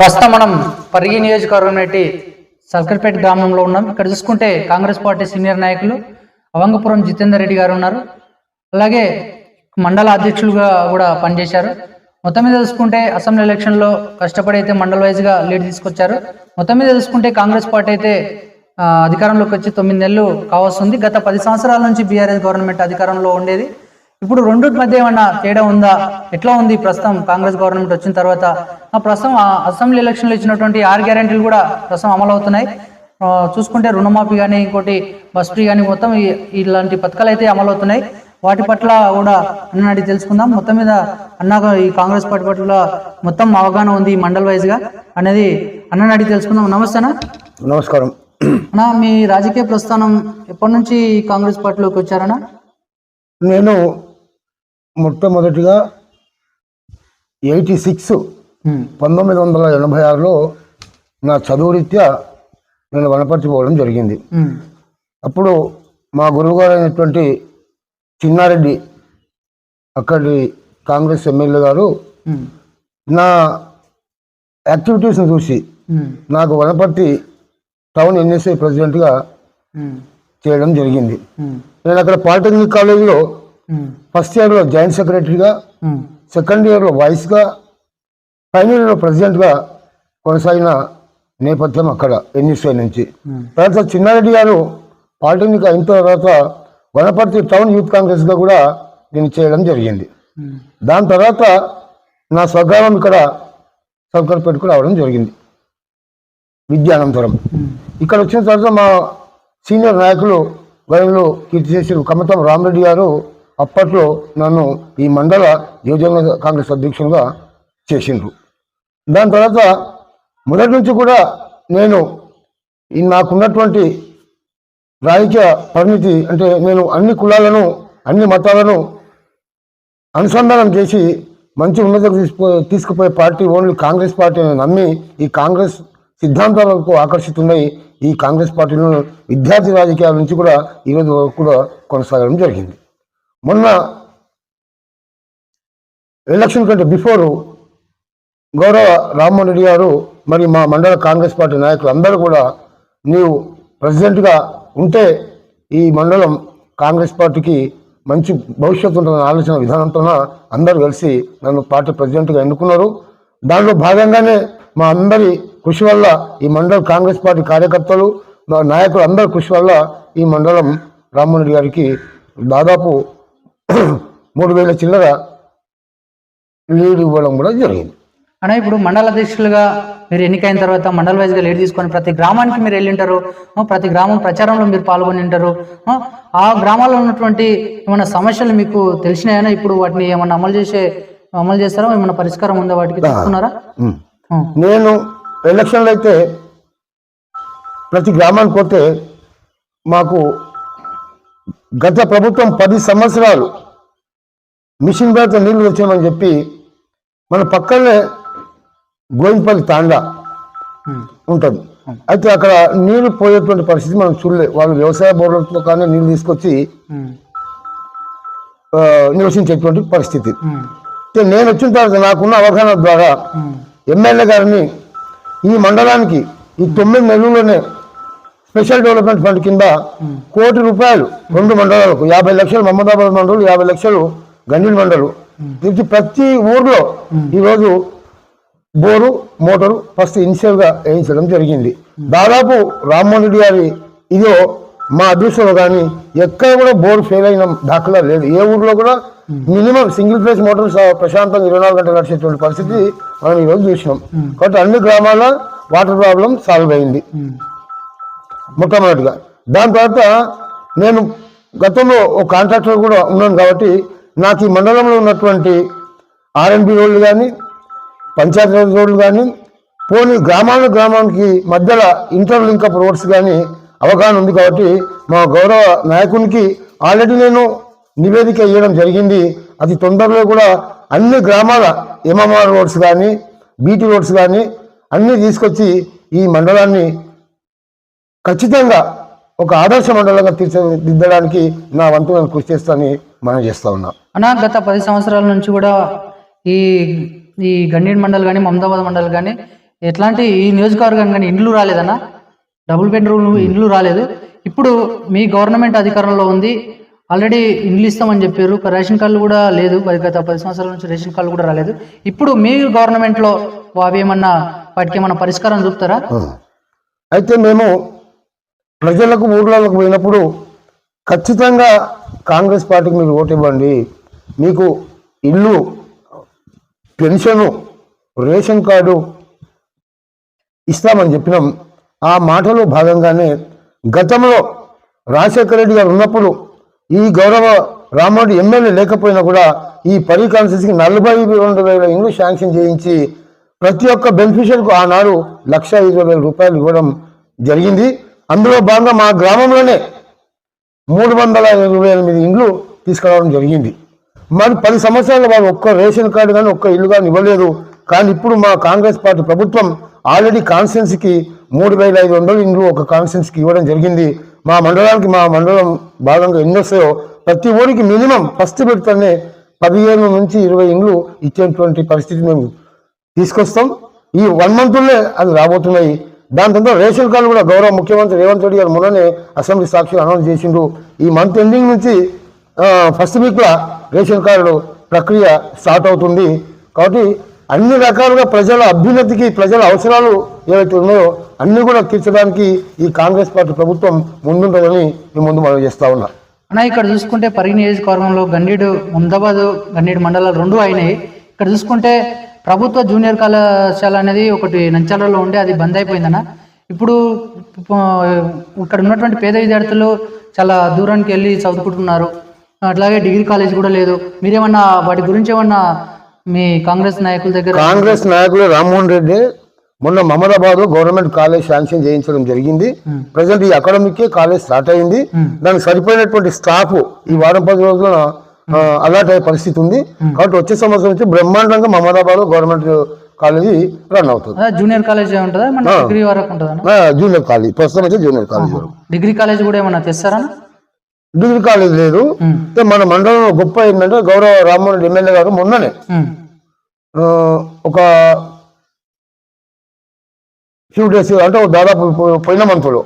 ప్రస్తుతం మనం పరిగి నియోజకవర్గం నేటి సల్కర్పేట గ్రామంలో ఉన్నాం. ఇక్కడ చూసుకుంటే కాంగ్రెస్ పార్టీ సీనియర్ నాయకులు అవంగపురం జితేందర్ రెడ్డి గారు ఉన్నారు. అలాగే మండల అధ్యక్షులుగా కూడా పనిచేశారు. మొత్తం మీద చూసుకుంటే అసెంబ్లీ ఎలక్షన్లో కష్టపడి అయితే మండల వైజ్గా లీడ్ తీసుకొచ్చారు. మొత్తం మీద చూసుకుంటే కాంగ్రెస్ పార్టీ అయితే అధికారంలోకి వచ్చి తొమ్మిది నెలలు కావస్తుంది. గత పది సంవత్సరాల నుంచి బీఆర్ఎస్ గవర్నమెంట్ అధికారంలో ఉండేది. ఇప్పుడు రెండింటి మధ్య ఏమన్నా తేడా ఉందా? ఎట్లా ఉంది ప్రస్తుతం కాంగ్రెస్ గవర్నమెంట్ వచ్చిన తర్వాత? ప్రస్తుతం అసెంబ్లీ ఎలక్షన్లో ఇచ్చినటువంటి ఆరు గ్యారెంటీలు కూడా ప్రస్తుతం అమలు అవుతున్నాయి. చూసుకుంటే రుణమాఫీ కానీ ఇంకోటి బస్ ఫ్రీ కానీ మొత్తం ఇలాంటి పథకాలు అయితే అమలు అవుతున్నాయి. వాటి పట్ల కూడా అన్న అడిగి తెలుసుకుందాం. మొత్తం మీద అన్న ఈ కాంగ్రెస్ పార్టీ పట్ల మొత్తం అవగాహన ఉంది మండల్ వైజ్గా. అనేది అన్నని అడిగి తెలుసుకుందాం. నమస్తే అన్న. నమస్కారం. అన్న మీ రాజకీయ ప్రస్థానం ఎప్పటి నుంచి కాంగ్రెస్ పార్టీలోకి వచ్చారన్నా? నేను మొట్టమొదటిగా ఎయిటీ సిక్స్ పంతొమ్మిది వందల ఎనభై ఆరులో నా చదువు రీత్యా నేను వనపర్తి పోవడం జరిగింది అప్పుడు మా గురువుగారు అయినటువంటి చిన్నారెడ్డి అక్కడి కాంగ్రెస్ ఎమ్మెల్యే గారు నా యాక్టివిటీస్ని చూసి నాకు వనపర్తి టౌన్ ఎన్ఎస్ఐ ప్రెసిడెంట్గా చేయడం జరిగింది. నేను అక్కడ పాలిటెక్నిక్ కాలేజీలో ఫస్ట్ ఇయర్లో జాయింట్ సెక్రటరీగా సెకండ్ ఇయర్లో వైస్గా ఫైనల్ ఇయర్లో ప్రెసిడెంట్గా కొనసాగిన నేపథ్యం అక్కడ ఎన్ఎస్ఐ నుంచి. తర్వాత చిన్నారెడ్డి గారు పాలిటెక్నిక్ అయిన తర్వాత వనపర్తి టౌన్ యూత్ కాంగ్రెస్గా కూడా నేను చేయడం జరిగింది. దాని తర్వాత నా స్వగ్రామం ఇక్కడ సౌకర్పేటకు రావడం జరిగింది. విద్యానంతరం. ఇక్కడ వచ్చిన తర్వాత మా సీనియర్ నాయకులు గతంలో కీర్తి చేసిన కమతం రామరెడ్డి గారు అప్పట్లో నన్ను ఈ మండల యువజన కాంగ్రెస్ అధ్యక్షునిగా చేసిండ్రు. దాని తర్వాత మొదటి నుంచి కూడా నేను ఈ నాకున్నటువంటి రాజకీయ పరిణితి అంటే నేను అన్ని కులాలను అన్ని మతాలను అనుసంధానం చేసి మంచి ఉన్నతకు తీసుకుపో తీసుకుపోయే పార్టీ ఓన్లీ కాంగ్రెస్ పార్టీని నమ్మి ఈ కాంగ్రెస్ సిద్ధాంతాలకు ఆకర్షితున్నాయి ఈ కాంగ్రెస్ పార్టీలో విద్యార్థి రాజకీయాల నుంచి కూడా ఈరోజు వరకు కూడా కొనసాగడం జరిగింది. మొన్న ఎలక్షన్ కంటే బిఫోర్ గౌరవ రామ్మోహన్ రెడ్డి గారు మరి మా మండల కాంగ్రెస్ పార్టీ నాయకులు అందరూ కూడా నీవు ప్రెసిడెంట్గా ఉంటే ఈ మండలం కాంగ్రెస్ పార్టీకి మంచి భవిష్యత్తు ఉంటుందన్న ఆలోచన విధానంతో అందరూ కలిసి నన్ను పార్టీ ప్రెసిడెంట్గా ఎన్నుకున్నారు. దానిలో భాగంగానే మా అందరి కృషి వల్ల ఈ మండలం కాంగ్రెస్ పార్టీ కార్యకర్తలు మా నాయకులు అందరి కృషి వల్ల ఈ మండలం రామ్మోహన్ రెడ్డి గారికి దాదాపు మూడు వేల చిల్లర లీడ్ ఇవ్వడం కూడా జరిగింది. అన్న ఇప్పుడు మండల అధ్యక్షులుగా మీరు ఎన్నికైన తర్వాత మండల వైజ్గా లీడ్ తీసుకొని ప్రతి గ్రామానికి మీరు వెళ్ళింటారు ఆ, ప్రతి గ్రామం ప్రచారంలో మీరు పాల్గొని ఉంటారు ఆ, గ్రామాల్లో ఉన్నటువంటి ఏమైనా సమస్యలు మీకు తెలిసినాయనా ఇప్పుడు వాటిని ఏమైనా అమలు చేసే అమలు చేస్తారా ఏమైనా పరిష్కారం ఉందా వాటికి తీసుకున్నారా నేను ఎలక్షన్లు అయితే ప్రతి గ్రామానికి పోతే మాకు గత ప్రభుత్వం పది సంవత్సరాలు మిషన్ పేరుతో నీళ్ళు వచ్చామని చెప్పి మన పక్కనే గోవిందపల్లి తాండా ఉంటుంది. అయితే అక్కడ నీళ్ళు పోయేటువంటి పరిస్థితి మనం చూడలే. వాళ్ళు వ్యవసాయ బోర్డులతో కానీ నీళ్ళు తీసుకొచ్చి నివసించేటువంటి పరిస్థితి. నేను వచ్చిన తర్వాత నాకున్న అవగాహన ద్వారా ఎమ్మెల్యే గారిని ఈ మండలానికి ఈ తొమ్మిది నెలల్లోనే స్పెషల్ డెవలప్మెంట్ ఫండ్ కింద కోటి రూపాయలు రెండు మండలాలకు యాభై లక్షలు మహమ్మదాబాద్ మండలం యాభై లక్షలు గండిల్ మండలం. ఇది ప్రతి ఊర్లో ఈరోజు బోరు మోటారు ఫస్ట్ ఇనిషియల్గా వేయించడం జరిగింది. దాదాపు రామ్మోహన్ రెడ్డి గారి ఇదో మా అదృష్టంలో కానీ ఎక్కడ కూడా బోర్ ఫెయిల్ అయిన దాఖలా లేదు. ఏ ఊర్లో కూడా మినిమం సింగిల్ ఫేస్ మోటార్ ప్రశాంతంగా ఇరవై నాలుగు గంటలు నడిచేటువంటి పరిస్థితి మనం ఈరోజు చూసినాం. కాబట్టి అన్ని గ్రామాల వాటర్ ప్రాబ్లం సాల్వ్ అయింది. మొట్టమొదటిగా దాని తర్వాత నేను గతంలో ఒక కాంట్రాక్టర్ కూడా ఉన్నాను కాబట్టి నాకు ఈ మండలంలో ఉన్నటువంటి ఆర్ఎన్బి రోడ్లు కానీ పంచాయతీ రోడ్లు కానీ పోనీ గ్రామాల గ్రామానికి మధ్యలో ఇంటర్ లింకప్ రోడ్స్ కానీ అవగాహన ఉంది కాబట్టి మా గౌరవ నాయకునికి ఆల్రెడీ నేను నివేదిక ఇవ్వడం జరిగింది. అతి తొందరలో కూడా అన్ని గ్రామాల ఎంఎంఆర్ రోడ్స్ కానీ బీటీ రోడ్స్ కానీ అన్నీ తీసుకొచ్చి ఈ మండలాన్ని ఖచ్చితంగా ఒక ఆదర్శ మండలంగా తీర్చిదిద్దడానికి నా వంతు నేను కృషి చేస్తానని మనం చేస్తా ఉన్నా. అన్న గత పది సంవత్సరాల నుంచి కూడా ఈ ఈ గండీడ్ మండల్ కానీ మమదాబాద్ మండల్ కానీ ఎట్లాంటి ఈ నియోజకవర్గం కానీ ఇండ్లు రాలేదన్నా? డబుల్ బెడ్రూమ్ ఇండ్లు రాలేదు. ఇప్పుడు మీ గవర్నమెంట్ అధికారంలో ఉంది. ఆల్రెడీ ఇండ్లు ఇస్తామని చెప్పారు. రేషన్ కార్డులు కూడా లేదు. గత పది సంవత్సరాల నుంచి రేషన్ కార్డులు కూడా రాలేదు. ఇప్పుడు మీ గవర్నమెంట్లో అవి ఏమన్నా వాటికి ఏమన్నా పరిష్కారం చూపుతారా. అయితే మేము ప్రజలకు ఊర్లలోకి పోయినప్పుడు ఖచ్చితంగా కాంగ్రెస్ పార్టీకి మీరు ఓటు ఇవ్వండి. మీకు ఇల్లు పెన్షను రేషన్ కార్డు ఇస్తామని చెప్పినాం. ఆ మాటలో భాగంగానే గతంలో రాజశేఖర రెడ్డి గారు ఉన్నప్పుడు ఈ గౌరవ రామోడి ఎమ్మెల్యే లేకపోయినా కూడా ఈ పరీ కాన్స్టిట్యూన్సీకి నలభై రెండు వేల ఇండ్లు శాంక్షన్ చేయించి ప్రతి ఒక్క బెనిఫిషియర్కు ఆనాడు లక్ష ఇరవై వేల రూపాయలు ఇవ్వడం జరిగింది. అందులో భాగంగా మా గ్రామంలోనే మూడు వందల ఇరవై ఎనిమిది ఇండ్లు తీసుకురావడం జరిగింది. మరి పది సంవత్సరాలు వాళ్ళు ఒక్క రేషన్ కార్డు కానీ ఒక్క ఇల్లు కానీ ఇవ్వలేదు. కానీ ఇప్పుడు మా కాంగ్రెస్ పార్టీ ప్రభుత్వం ఆల్రెడీ కాన్స్టిట్యున్సీకి మూడు వేల ఐదు వందల ఇండ్లు ఒక కాన్స్టిట్యున్సీకి ఇవ్వడం జరిగింది. మా మండలానికి మా మండలం భాగంగా ఎన్ని వస్తాయో ప్రతి ఊరికి మినిమం ఫస్ట్ పెడితేనే పదిహేను నుంచి ఇరవై ఇండ్లు ఇచ్చేటువంటి పరిస్థితి మేము తీసుకొస్తాం. ఈ వన్ మంత్లోనే అది రాబోతున్నాయి. దాని తర్వాత రేషన్ కార్డు కూడా గౌరవ ముఖ్యమంత్రి రేవంత్ రెడ్డి గారు మొన్ననే అసెంబ్లీ సాక్షి అనౌన్స్ చేసిండు. ఈ మంత్ ఎండింగ్ నుంచి ఫస్ట్ వీక్లో రేషన్ కార్డు ప్రక్రియ స్టార్ట్ అవుతుంది. కాబట్టి అన్ని రకాలుగా ప్రజల అభ్యున్నతికి ప్రజల అవసరాలు ఏవైతే ఉన్నాయో అన్ని కూడా తీర్చడానికి ఈ కాంగ్రెస్ పార్టీ ప్రభుత్వం ముందుంటుందని మేము ముందు మనం చేస్తా ఉన్నా. అన్న ఇక్కడ చూసుకుంటే పరి నియోజకవర్గంలో గండీడు ముందాబాద్ గండీడు మండలాలు రెండు అయినాయి. ఇక్కడ చూసుకుంటే ప్రభుత్వ జూనియర్ కళాశాల అనేది ఒకటి నంచాలలో ఉండే అది బంద్ అయిపోయిందన్న. ఇప్పుడు ఇక్కడ ఉన్నటువంటి పేద విద్యార్థులు చాలా దూరానికి వెళ్ళి చదువుకుంటున్నారు. అట్లాగే డిగ్రీ కాలేజ్ కూడా లేదు. మీరేమన్నా వాటి గురించి ఏమన్నా మీ కాంగ్రెస్ నాయకుల దగ్గర కాంగ్రెస్ నాయకులు రామ్మోహన్ రెడ్డి మొన్న మమదాబాద్ గవర్నమెంట్ కాలేజ్ శాంక్షన్ చేయించడం జరిగింది. ప్రజెంట్ ఈ అకాడమిక్ కాలేజ్ స్టార్ట్ అయింది. దానికి సరిపోయినటువంటి స్టాఫ్ ఈ వారం పది రోజుల అలాట్ అయ్యే పరిస్థితి ఉంది. కాబట్టి వచ్చే సంవత్సరం నుంచి బ్రహ్మాండంగా మమదాబాద్ గవర్నమెంట్ కాలేజీ రన్ అవుతుంది. జూనియర్ కాలేజ్ ఉంటుందా? మన డిగ్రీ వరకు ఉంటుందా జూనియర్ కాలేజ్ ప్రస్తుతం అయితే జూనియర్ కాలేజ్ డిగ్రీ కాలేజ్ కూడా ఏమన్నా తెస్తారా? డిగ్రీ కాలేజ్ లేదు. మన మండలంలో గొప్ప ఏంటంటే గౌరవ రామ్మోహన్ ఎమ్మెల్యే గారు మొన్ననే. ఒక ఫ్యూ డేస్ అంటే దాదాపు పోయిన మంత్లో.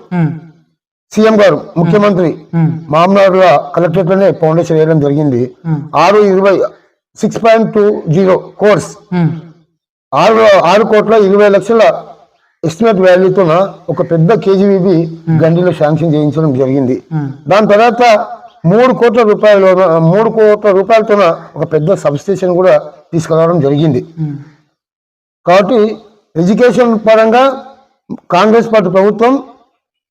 సీఎం గారు ముఖ్యమంత్రి. మామనాడుల కలెక్టరేట్లోనే ఫౌండేషన్ వేయడం జరిగింది. ఆరు ఇరవై six point two zero crores. ఆరు ఆరు కోట్ల ఇరవై లక్షల ఎస్టిమేట్ వాల్యూతో ఒక పెద్ద కేజీబీబీ గండిలో శాంక్షన్ చేయించడం జరిగింది. దాని తర్వాత మూడు కోట్ల రూపాయలు మూడు కోట్ల రూపాయలతో ఒక పెద్ద సబ్ స్టేషన్ కూడా తీసుకురావడం జరిగింది. కాబట్టి ఎడ్యుకేషన్ పరంగా కాంగ్రెస్ పార్టీ ప్రభుత్వం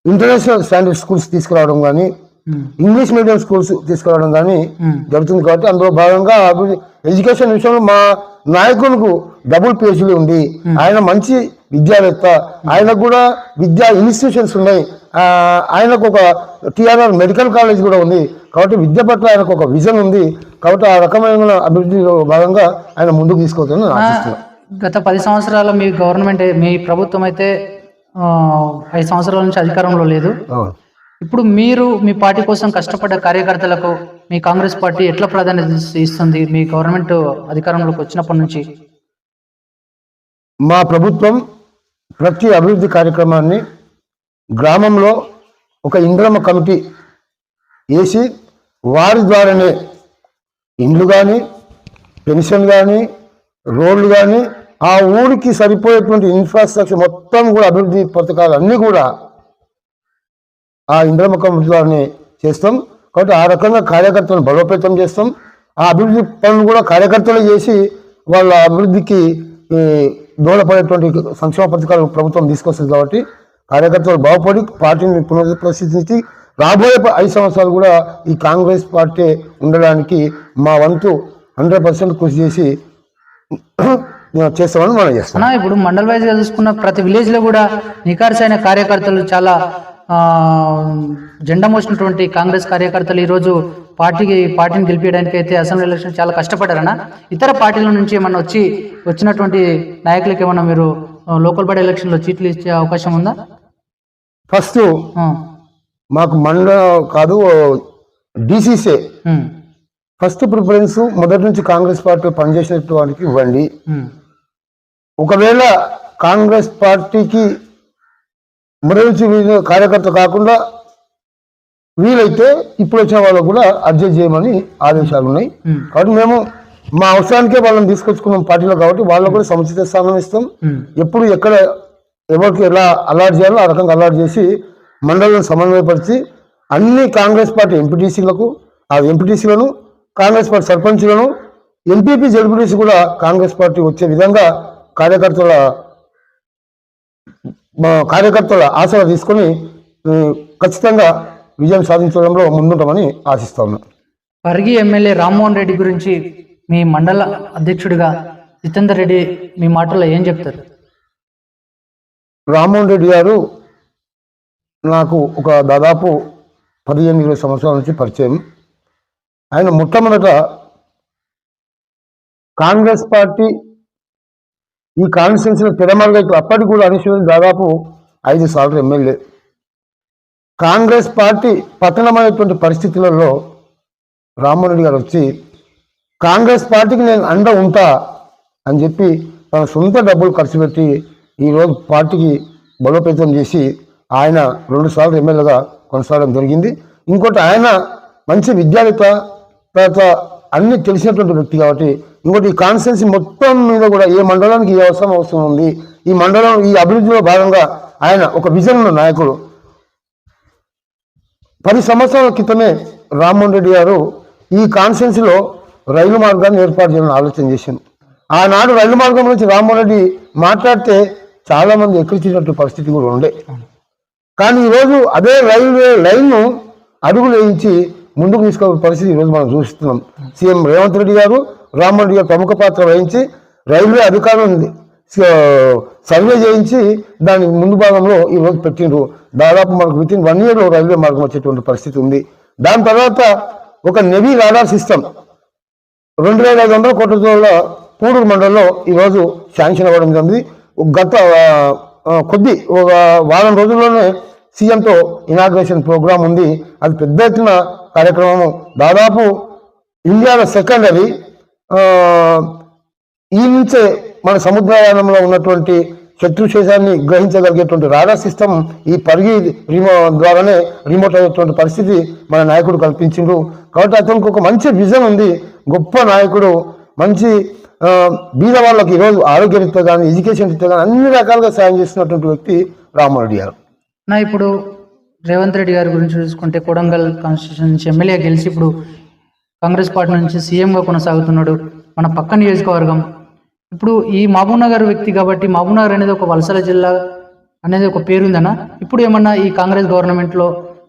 ఇంటర్నేషనల్ స్టాండర్డ్ స్కూల్స్ తీసుకురావడం కానీ ఉమ్. ఇంగ్లీష్ మీడియం స్కూల్స్ తీసుకురావడం కానీ ఉమ్. జరుగుతుంది కాబట్టి అందులో భాగంగా ఎడ్యుకేషన్ విషయంలో మా నాయకునికి డబుల్ పిహెచ్డీ ఉంది. ఆయన మంచి విద్యావేత్త. ఆయనకు కూడా విద్యా ఇన్స్టిట్యూషన్స్ ఉన్నాయి. ఆ, ఆయనకు ఒక టిఆర్ఆర్ మెడికల్ కాలేజ్ కూడా ఉంది. కాబట్టి విద్య పట్ల ఆయనకు ఒక విజన్ ఉంది. కాబట్టి ఆ రకమైన అభివృద్ధిలో భాగంగా ఆయన ముందుకు ఆశిస్తున్నాను గత పది సంవత్సరాల మీ గవర్నమెంట్ మీ ప్రభుత్వం అయితే ఐదు సంవత్సరాల నుంచి అధికారంలో లేదు. ఇప్పుడు మీరు మీ పార్టీ కోసం కష్టపడ్డ కార్యకర్తలకు మీ కాంగ్రెస్ పార్టీ ఎట్లా ప్రాధాన్యత ఇస్- ఇస్తుంది? మీ గవర్నమెంట్ అధికారంలోకి వచ్చినప్పటి నుంచి? మా ప్రభుత్వం ప్రతి అభివృద్ధి కార్యక్రమాన్ని గ్రామంలో ఒక ఇంద్రమ కమిటీ వేసి వారి ద్వారానే ఇండ్లు కానీ పెన్షన్ కానీ రోడ్లు కానీ ఆ ఊరికి సరిపోయేటువంటి ఇన్ఫ్రాస్ట్రక్చర్ మొత్తం కూడా అభివృద్ధి పథకాలు అన్నీ కూడా ఆ ఇంద్రమ కమిటీ ద్వారానే చేస్తాం. కాబట్టి ఆ రకంగా కార్యకర్తలను బలోపేతం చేస్తాం. ఆ అభివృద్ధి పనులు కూడా కార్యకర్తలు చేసి వాళ్ళ అభివృద్ధికి ఈ, దోహదపడేటువంటి సంక్షేమ పథకాలు ప్రభుత్వం తీసుకొస్తుంది కాబట్టి కార్యకర్తలు బాగుపడి పార్టీని పునరుద్ధరించి రాబోయే ఐదు సంవత్సరాలు కూడా ఈ కాంగ్రెస్ పార్టీ ఉండడానికి మా వంతు హండ్రెడ్ పర్సెంట్ కృషి చేసి చేస్తామని మనం చేస్తాం. ఇప్పుడు మండల్ వైజ్గా చూసుకున్న ప్రతి విలేజ్లో కూడా నికార్సైన కార్యకర్తలు చాలా జెండా మోసినటువంటి కాంగ్రెస్ కార్యకర్తలు ఈ రోజు పార్టీకి పార్టీని గెలిపించడానికి అయితే అసెంబ్లీ ఎలక్షన్ చాలా కష్టపడ్డారన్న ఇతర పార్టీల నుంచి ఏమన్నా వచ్చి వచ్చినటువంటి నాయకులకి ఏమన్నా మీరు లోకల్ బాడీ ఎలక్షన్లో సీట్లు ఇచ్చే అవకాశం ఉందా? ఫస్ట్ మాకు మండ కాదు డిసిసే. ఫస్ట్ ప్రిఫరెన్స్ మొదటి నుంచి కాంగ్రెస్ పార్టీ పనిచేసినటువంటి వారికి ఇవ్వండి ఒకవేళ కాంగ్రెస్ పార్టీకి వీళ్ళ కార్యకర్త కాకుండా వీలైతే ఇప్పుడు వచ్చిన వాళ్ళకు కూడా అడ్జస్ట్ చేయమని ఆదేశాలు ఉన్నాయి. కాబట్టి మేము మా అవసరానికే వాళ్ళని తీసుకొచ్చుకున్నాం పార్టీలో కాబట్టి వాళ్ళకు కూడా సముచిత స్థానం ఇస్తాం. ఎప్పుడు ఎక్కడ ఎవరికి ఎలా అలాట్ చేయాలో ఆ రకంగా అలాట్ చేసి మండలను సమన్వయపరిచి అన్ని కాంగ్రెస్ పార్టీ ఎంపీటీసీలకు ఆ ఎంపీటీసీలను కాంగ్రెస్ పార్టీ సర్పంచ్లను ఎంపీపీ జడ్పీటీసీ కూడా కాంగ్రెస్ పార్టీ వచ్చే విధంగా కార్యకర్తల మా కార్యకర్తల ఆశలు తీసుకొని ఖచ్చితంగా విజయం సాధించడంలో ముందుంటామని ఆశిస్తా ఉన్నాం. పరిగి ఎమ్మెల్యే రామ్మోహన్ రెడ్డి గురించి మీ మండల అధ్యక్షుడిగా జితేందర్ రెడ్డి మీ మాటల్లో ఏం చెప్తారు? రామ్మోహన్ రెడ్డి గారు నాకు ఒక దాదాపు పదిహేను ఇరవై సంవత్సరాల నుంచి పరిచయం. ఆయన మొట్టమొదట కాంగ్రెస్ పార్టీ ఈ కాన్స్టిట్యున్సీలో తిరమరుగా అప్పటికి కూడా అనుసరించి దాదాపు ఐదు సార్లు ఎమ్మెల్యే. కాంగ్రెస్ పార్టీ పతనమైనటువంటి పరిస్థితులలో రామ్మోహన్ గారు వచ్చి కాంగ్రెస్ పార్టీకి నేను అండ ఉంటా అని చెప్పి తన సొంత డబ్బులు ఖర్చు పెట్టి ఈరోజు పార్టీకి బలోపేతం చేసి ఆయన రెండు సార్లు ఎమ్మెల్యేగా కొనసాగడం జరిగింది. ఇంకోటి ఆయన మంచి విద్యావేత్త తర్వాత అన్ని తెలిసినటువంటి వ్యక్తి కాబట్టి ఇంకోటి ఈ కాన్స్టిట్యున్సీ మొత్తం మీద కూడా ఏ మండలానికి ఏ అవసరం అవసరం ఉంది ఈ మండలం ఈ అభివృద్ధిలో భాగంగా ఆయన ఒక విజన్ ఉన్న నాయకుడు. పది సంవత్సరాల క్రితమే రామ్మోహన్ రెడ్డి గారు ఈ కాన్స్టిట్యున్సీలో రైలు మార్గాన్ని ఏర్పాటు చేయాలని ఆలోచన చేశాను ఆనాడు రైలు మార్గం గురించి రామ్మోహన్ రెడ్డి మాట్లాడితే చాలా మంది ఎక్కిరించినట్టు పరిస్థితి కూడా ఉండే. కానీ ఈరోజు అదే రైల్వే లైన్ను అడుగులు వేయించి ముందుకు తీసుకునే పరిస్థితి ఈరోజు మనం చూస్తున్నాం. సీఎం రేవంత్ రెడ్డి గారు రామ్మోహన్ ప్రముఖ పాత్ర వహించి రైల్వే అధికారులను సర్వే చేయించి దాని ముందు భాగంలో ఈ రోజు పెట్టిండ్రు. దాదాపు మనకు విత్ ఇన్ వన్ ఇయర్లో రైల్వే మార్గం వచ్చేటువంటి పరిస్థితి ఉంది. దాని తర్వాత ఒక నెవీ రాడార్ సిస్టమ్ రెండు వేల ఐదు వందల కోట్ల రూపాయల పూడూరు మండలంలో ఈరోజు శాంక్షన్ అవ్వడం జరిగింది. గత కొద్ది ఒక వారం రోజుల్లోనే సీఎంతో ఇనాగ్రేషన్ ప్రోగ్రాం ఉంది. అది పెద్ద ఎత్తున కార్యక్రమం దాదాపు ఇండియాలో సెకండ్ ఈ నుంచే మన సముద్రయానంలో ఉన్నటువంటి శత్రు శేషాన్ని గ్రహించగలిగేటువంటి రాడార్ సిస్టమ్ ఈ పరిగి రిమో ద్వారానే రిమోట్ అయ్యేటువంటి పరిస్థితి మన నాయకుడు కల్పించిండు. కాబట్టి అతనికి ఒక మంచి విజన్ ఉంది. గొప్ప నాయకుడు మంచి బీద వాళ్ళకి ఈరోజు ఆరోగ్య రీత్యా కానీ ఎడ్యుకేషన్ రీత్యా కానీ అన్ని రకాలుగా సాయం చేస్తున్నటువంటి వ్యక్తి రామారెడ్డి రెడ్డి గారు. నా ఇప్పుడు రేవంత్ రెడ్డి గారి గురించి చూసుకుంటే కొడంగల్ కాన్స్టిట్యూషన్ నుంచి ఎమ్మెల్యే గెలిచి ఇప్పుడు కాంగ్రెస్ పార్టీ నుంచి సీఎంగా కొనసాగుతున్నాడు మన పక్క నియోజకవర్గం. ఇప్పుడు ఈ మహబూబ్ నగర్ వ్యక్తి కాబట్టి మహబూబ్ నగర్ అనేది ఒక వలసల జిల్లా అనేది ఒక పేరుందనా? ఇప్పుడు ఏమన్నా ఈ కాంగ్రెస్ గవర్నమెంట్లో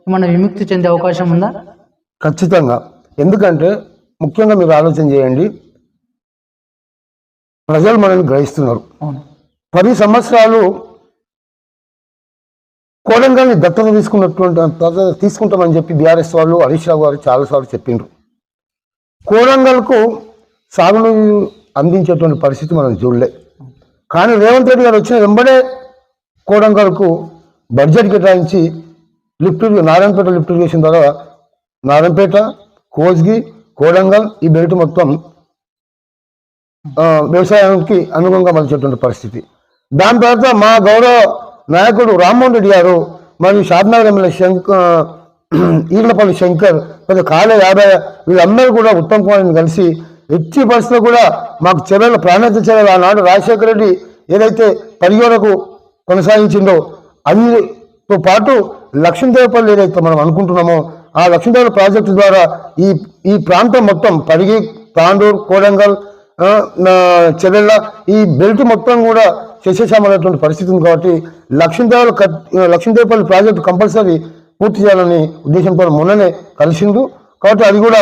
ఏమన్నా విముక్తి చెందే అవకాశం ఉందా? ఖచ్చితంగా. ఎందుకంటే ముఖ్యంగా మీరు ఆలోచన చేయండి. ప్రజలు మనల్ని గ్రహిస్తున్నారు. పది సంవత్సరాలు కోడంగల్ని దత్తత తీసుకున్నటువంటి తీసుకుంటామని చెప్పి బీఆర్ఎస్ వాళ్ళు హరీష్ రావు గారు చాలాసార్లు చెప్పిండ్రు. కోరంగల్కు సాగునీరు అందించేటువంటి పరిస్థితి మనం చూడలే. కానీ రేవంత్ రెడ్డి గారు వచ్చిన వెంబడే కోడంగల్కు బడ్జెట్ కేటాయించి లిఫ్ట్ నారాయణపేట లిఫ్ట్ చేసిన తర్వాత నారాయణపేట కోజ్గి కోడంగల్ ఈ బెల్ట్ మొత్తం వ్యవసాయానికి అనుగుణంగా మలిచేటువంటి పరిస్థితి. దాని తర్వాత మా గౌరవ నాయకుడు రామ్మోహన్ రెడ్డి గారు మరియు షాద్నగర్ ఎమ్మెల్యే శంకర్ ఈర్లపల్లి శంకర్ పెద్ద కాలే యాభై వీళ్ళందరూ కూడా ఉత్తమ్ కుమార్ని కలిసి ఎట్టి పరిస్థితిలో కూడా మాకు చర్యలు ప్రాణాంత చర్యలు ఆనాడు రాజశేఖర రెడ్డి ఏదైతే పరిగణకు కొనసాగించిందో అందుతో పాటు లక్ష్మీదేవపల్లి ఏదైతే మనం అనుకుంటున్నామో ఆ లక్ష్మీదేవుల ప్రాజెక్టు ద్వారా ఈ ఈ ప్రాంతం మొత్తం పరిగి తాండూర్ కోడంగల్ ఆ, చెవెళ్ళ ఈ బెల్ట్ మొత్తం కూడా చేసేసామనేటువంటి పరిస్థితి ఉంది కాబట్టి లక్ష్మీదేవుల కట్ లక్ష్మీదేవపల్లి ప్రాజెక్టు కంపల్సరీ పూర్తి చేయాలని ఉద్దేశంతో మొన్ననే కలిసిండు. కాబట్టి అది కూడా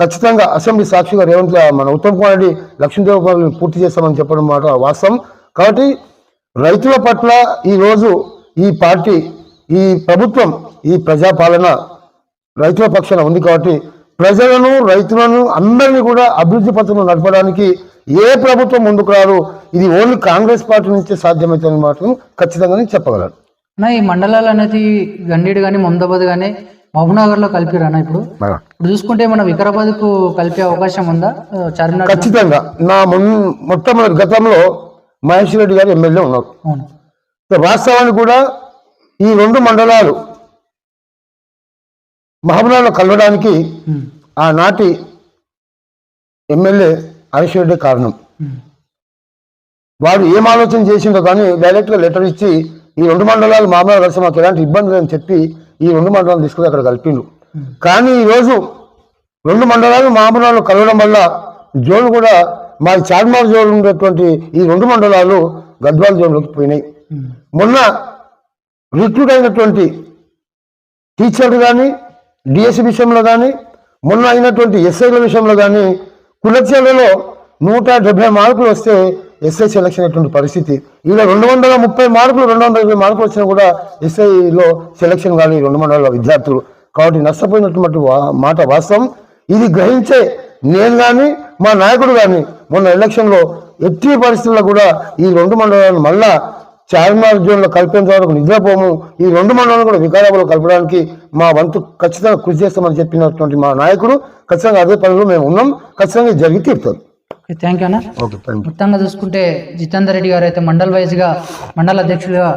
ఖచ్చితంగా అసెంబ్లీ సాక్షిగా రేవంత్ మన ఉత్తమ్ కుమార్ రెడ్డి లక్ష్మీదేవపల్లి పూర్తి చేస్తామని చెప్పడం మాట వాస్తవం. కాబట్టి రైతుల పట్ల ఈరోజు ఈ పార్టీ ఈ ప్రభుత్వం ఈ ప్రజాపాలన రైతుల పక్షాన ఉంది కాబట్టి ప్రజలను రైతులను అందరినీ కూడా అభివృద్ధి పథంలో నడపడానికి ఏ ప్రభుత్వం ముందుకు రాదు ఇది ఓన్లీ కాంగ్రెస్ పార్టీ నుంచే సాధ్యమవుతుందని మాత్రం ఖచ్చితంగా నేను చెప్పగలను. నా ఈ మండలాలు అనేది గండీడు కానీ మొహమ్మదాబాద్ కానీ మహబూబ్నగర్లో కలిపిరానా ఇప్పుడు. ఇప్పుడు చూసుకుంటే మన వికారాబాద్కు కలిపే అవకాశం ఉందా? చార్మినార్ ఖచ్చితంగా. నా మొట్టమొదటి గతంలో మహేష్ రెడ్డి గారు ఎమ్మెల్యే ఉన్నారు. వాస్తవానికి కూడా ఈ రెండు మండలాలు మహబూబ్నగర్లో కలవడానికి ఆనాటి ఎమ్మెల్యే హరీష్ రెడ్డి కారణం. వాడు ఏం ఆలోచన చేసిండో కానీ డైరెక్ట్గా లెటర్ ఇచ్చి ఈ రెండు మండలాలు మామూలు కలిసి మాకు ఎలాంటి ఇబ్బంది లేదని చెప్పి ఈ రెండు మండలాలు తీసుకుని అక్కడ కలిపిండు. కానీ ఈరోజు రెండు మండలాలు మామూలు కలవడం వల్ల జోన్ కూడా మా చార్మార్ జోన్ ఉండేటువంటి ఈ రెండు మండలాలు గద్వాల్ జోన్లోకి పోయినాయి. మొన్న రిక్రూట్ అయినటువంటి టీచర్లు కానీ డిఎస్సి విషయంలో కానీ మొన్న అయినటువంటి ఎస్ఐల విషయంలో కానీ కులచర్లలో నూట డెబ్బై మార్కులు వస్తే ఎస్ఐ సెలక్షన్ అయినటువంటి పరిస్థితి. ఇలా రెండు వందల ముప్పై మార్కులు రెండు వందల ఇరవై మార్కులు వచ్చినా కూడా ఎస్ఐలో సెలక్షన్ కానీ రెండు మండల విద్యార్థులు. కాబట్టి నష్టపోయినటువంటి వా- మాట వాస్తవం. ఇది గ్రహించే నేను కానీ మా నాయకుడు కానీ మొన్న ఎలక్షన్లో ఎట్టి పరిస్థితుల్లో కూడా ఈ రెండు మండలాలను మళ్ళా చార్మినార్ జోన్లో కలిపేంత వరకు నిద్రపోము. ఈ రెండు మండలాలను కూడా వికారాబాద్లో కలపడానికి మా వంతు ఖచ్చితంగా కృషి చేస్తామని చెప్పినటువంటి మా నాయకుడు. ఖచ్చితంగా అదే పనిలో మేము ఉన్నాం. ఖచ్చితంగా జరిగి తీరుతుంది. థ్యాంక్ యూ అన్న. మొత్తంగా చూసుకుంటే జితేందర్ రెడ్డి గారు అయితే మండల్ వైజ్గా మండల అధ్యక్షులుగా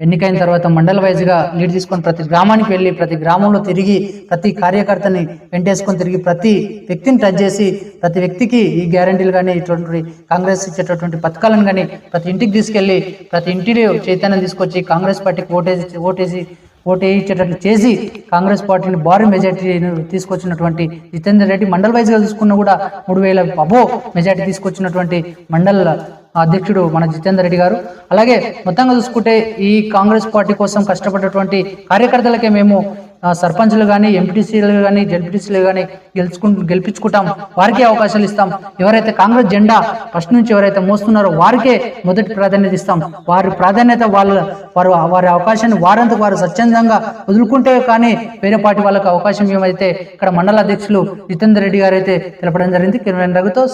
ఎన్నికైన తర్వాత మండల వైజ్గా లీడ్ తీసుకొని ప్రతి గ్రామానికి వెళ్ళి ప్రతి గ్రామంలో తిరిగి ప్రతి కార్యకర్తని వెంటేసుకొని తిరిగి ప్రతి వ్యక్తిని టచ్ చేసి ప్రతి వ్యక్తికి ఈ గ్యారంటీలు కానీ ఇటువంటి కాంగ్రెస్ ఇచ్చేటటువంటి పథకాలను కానీ ప్రతి ఇంటికి తీసుకెళ్ళి ప్రతి ఇంటిలో చైతన్యం తీసుకొచ్చి కాంగ్రెస్ పార్టీకి ఓటేసి ఓటేసి ఓటు వేయించేటట్లు చేసి కాంగ్రెస్ పార్టీని భారీ మెజార్టీ తీసుకొచ్చినటువంటి జితేందర్ రెడ్డి మండల్ వైజ్గా చూసుకున్నా కూడా మూడు వేల అబో మెజార్టీ తీసుకొచ్చినటువంటి మండల్ అధ్యక్షుడు మన జితేందర్ రెడ్డి గారు. అలాగే మొత్తంగా చూసుకుంటే ఈ కాంగ్రెస్ పార్టీ కోసం కష్టపడ్డటువంటి కార్యకర్తలకే మేము సర్పంచ్లు కానీ ఎంపీటీసీలు కానీ జడ్పీటీసీలు కానీ గెలుచుకు గెలిపించుకుంటాం. వారికే అవకాశాలు ఇస్తాం. ఎవరైతే కాంగ్రెస్ జెండా ఫస్ట్ నుంచి ఎవరైతే మోస్తున్నారో వారికే మొదటి ప్రాధాన్యత ఇస్తాం. వారి ప్రాధాన్యత వాళ్ళ వారు వారి అవకాశాన్ని వారంతకు వారు స్వచ్ఛందంగా వదులుకుంటే కానీ వేరే పార్టీ వాళ్ళకి అవకాశం ఏమైతే ఇక్కడ మండల అధ్యక్షులు జితేందర్ రెడ్డి గారు అయితే తెలపడం జరిగింది. కిరణ్ రఘుతో